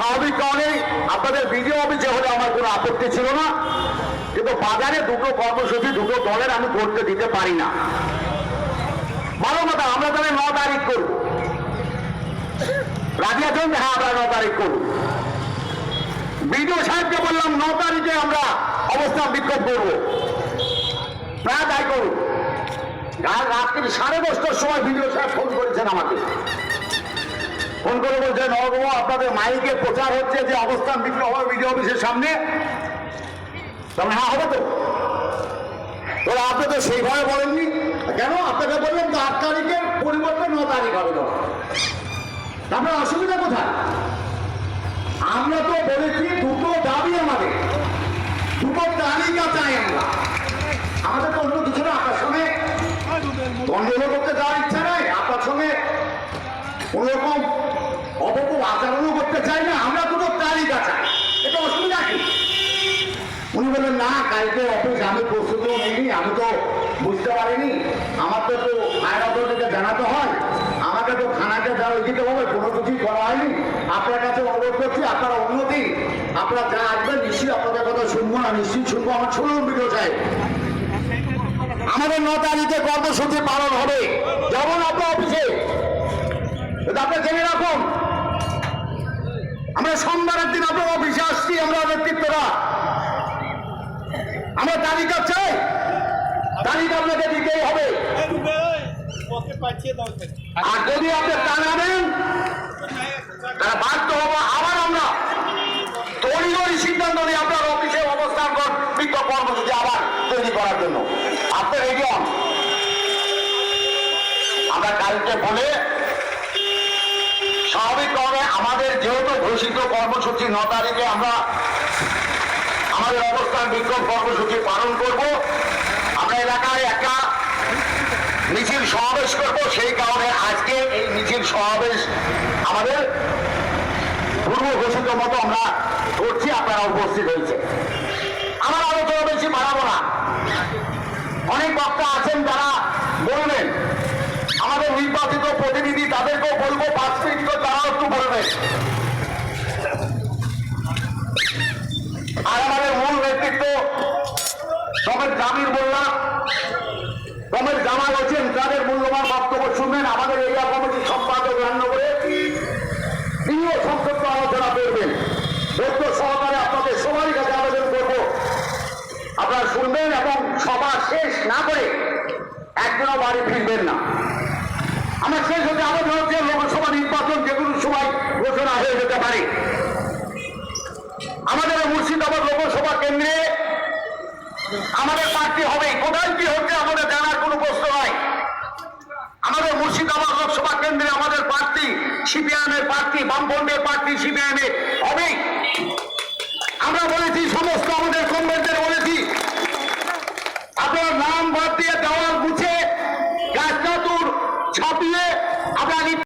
স্বাভাবিক কারণে আপনাদের বিডিও অফিসে হলে আমার কোনো আপত্তি ছিল না। কিন্তু বাজারে দুটো কর্মসূচি, দুটো দলের আমি করতে দিতে পারি না। ভালো কথা, আমরা তাহলে ন তারিখ করব। রাজি আছেন? হ্যাঁ আমরা ন তারিখ করব। বিডিও সাহেবকে বললাম, ন তারিখে আমরা অবস্থান বিক্ষোভ করব। না তাই করুন। রাত্রি সাড়ে দশটার সময় বিডিও সাহেব ফোন করেছেন আমাকে। বলছে নববাবু আপনাদের মাইকে প্রচার হচ্ছে, যে অবস্থান বিক্ষোভ হবে বিডিও অফিসের সামনে তবে হ্যাঁ হবে তো। তোরা আপনি তো সেইভাবে বলেননি। কেন? আপনাকে বললাম তো আট তারিখের পরিবর্তে ন তারিখ হবে তো আপনার অসুবিধা কোথায়? আমরা তো বলেছি দুটো দাবি আমাদের। দুটো তালিকা চাই আমরা। আমাদের তো অন্য কিছু না, আপনার সঙ্গে গন্ডগোল করতে যাওয়ার ইচ্ছা নাই। আপনার সঙ্গে কোন চাই না আমরা দুটো তালিকা চাই এটা অসুবিধা কি? উনি বললেন না কালকে অফিস আমি প্রস্তুতিও নিইনি আমি তো বুঝতে পারিনি। আমার তো তো ফায়ার অথরিটিকে জানাতে হয়। আমাকে তো থানাকে যা দিতে হবে কোনো কিছুই করা হয়নি। আপনার কাছে অনুরোধ করছি আপনারা উন্নতি আপনারা যা আসবেন নিশ্চয়ই আপনাদের কথা শুনব না নিশ্চয়ই শুনব। আমার শুনুন বিডিও সাহেব। আমাদের ন তারিখে কর্মসূচি পালন হবে। যেমন আপনার অফিসে এটা আপনি জেনে রাখুন। আমরা সোমবারের দিন আপনার অফিসে আসছি, আমরা নেতৃত্বরা। আমরা তালিকা চাই। তালিকা আপনাকে দিতেই হবে। আর যদি আপনি তা না দেন, তাহলে বাধ্য হব আবার আমরা। তড়িঘড়ি সিদ্ধান্ত নিয়ে আপনার অফিসে অবস্থান কর বিক্ষোভ কর্মসূচি আবার তৈরি করার জন্য। আপনি রেডি হন। আমরা কালকে বলে যেহেতু ঘোষিত কর্মসূচি ন তারিখে আমরা আমাদের অবস্থান বিক্ষোভ কর্মসূচি পালন করব। আমরা এলাকায় একটা মিছিল সমাবেশ করব। সেই কারণে আজকে এই মিছিল সমাবেশ আমাদের পূর্ব ঘোষিত মতো আমরা করছি। আপনারা উপস্থিত হয়েছে আমার আলোচনা বেশি বাড়াবো না। অনেক বক্তা আছেন যারা বলবেন। আমাদের নির্বাচিত প্রতিনিধি তাদেরকেও বলব, পাঁচ মিনিট তারাও একটু বলবেন আর আমাদের মূল নেতৃত্ব সমেত জামির মোল্লা। সমেত জামাল হোসেন, তাদের মূল্যবান বক্তব্য শুনবেন। আমাদের এরিয়া কমিটির সম্পাদক রান্নগরে তিনিও সংক্ষিপ্ত আলোচনা করবেন। ধৈর্য সহকারে আপনাদের সবারই কাছে আবেদন করব। আপনারা শুনবেন এবং সভা শেষ না করে একজনও বাড়ি ফিরবেন না। আমার শেষ হতে আবেদন হচ্ছে লোকসভা নির্বাচন যেগুলো সময় ঘোষণা হয়ে যেতে পারে আমাদের এই মুর্শিদাবাদ লোকসভা কেন্দ্রে আমাদের প্রার্থী হবে। কোথায় কি হচ্ছে আমাদের জানার কোনো প্রশ্ন নাই। আমাদের মুর্শিদাবাদ লোকসভা কেন্দ্রে আমাদের প্রার্থী সিপিআইএম এর প্রার্থী, বামফ্রন্টের প্রার্থী সিপিআইএম